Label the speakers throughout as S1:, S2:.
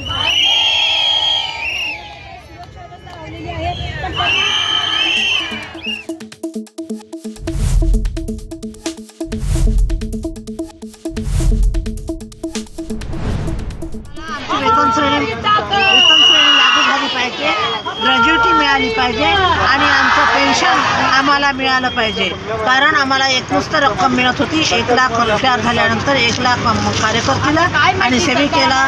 S1: ग्रॅज्युएटी
S2: वेतन लागू झाली पाहिजे. मिळाली पाहिजे आणि आमचं आम्हाला मिळालं पाहिजे. कारण आम्हाला एकमुस्त रक्कम मिळत होती. एक लाख रुपयार झाल्यानंतर एक लाख कार्यकर्तीला आणि सेविकेला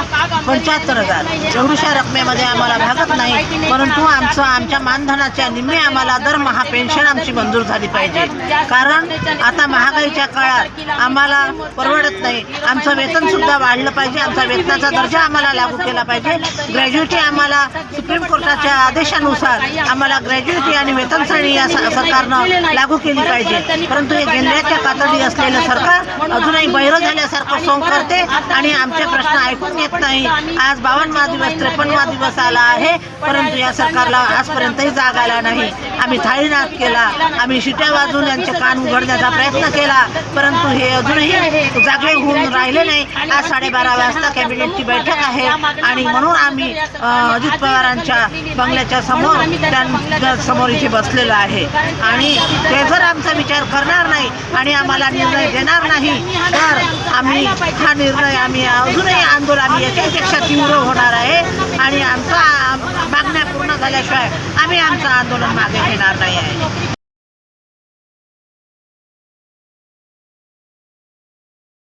S2: पंच्याहत्तर हजार. एवढ्याशा रकमेमध्ये आम्हाला भागत नाही. परंतु आमचं आमच्या मानधनाच्या निम्मे आम्हाला दरमहा पेन्शन आमची मंजूर झाली पाहिजे. कारण आता महागाईच्या काळात आम्हाला परवडत नाही. आमचं वेतन सुद्धा वाढलं पाहिजे. आमचा वेतनाचा दर्जा आम्हाला लागू केला पाहिजे. ग्रॅज्युएटी आम्हाला सुप्रीम कोर्टाच्या आदेशानुसार आम्हाला ग्रॅज्युएटी आणि वेतन श्रेणी या सरकार सरकारनं लागू केली पाहिजे. परंतु हे गेंद्याच्या कातडी असलेलं सरकार अजूनही बहिरं झाल्यासारखं सोंग करते आणि आमचे प्रश्न ऐकून घेत नाही. आज बावन्नवा दिवस त्रेपन्नवा दिवस आला आहे. परंतु या सरकारला आजपर्यंतही जाग आला नाही. आम्ही थाळीनाद केला. आम्ही शिट्या वाजून यांचे कान उघडण्याचा प्रयत्न केला. परंतु हे अजूनही जागे होऊन राहिले नाही. आज साडेबारा वाजता कॅबिनेटची बैठक आहे. आणि म्हणून आम्ही अजित पवारांच्या बंगल्याच्या समोर त्यांच्यासमोर इथे बसलेलो आहे. आणि ते जर आमचा विचार करणार नाही आणि आम्हाला निर्णय देणार नाही तर आम्ही हा निर्णय आम्ही अजूनही आंदोलन आम्ही याच्यापेक्षा तीव्र होणार आहे. आणि आमचा मागण्या पूर्ण झाल्याशिवाय आम्ही आमचं आंदोलन मागे घेणार नाही आहे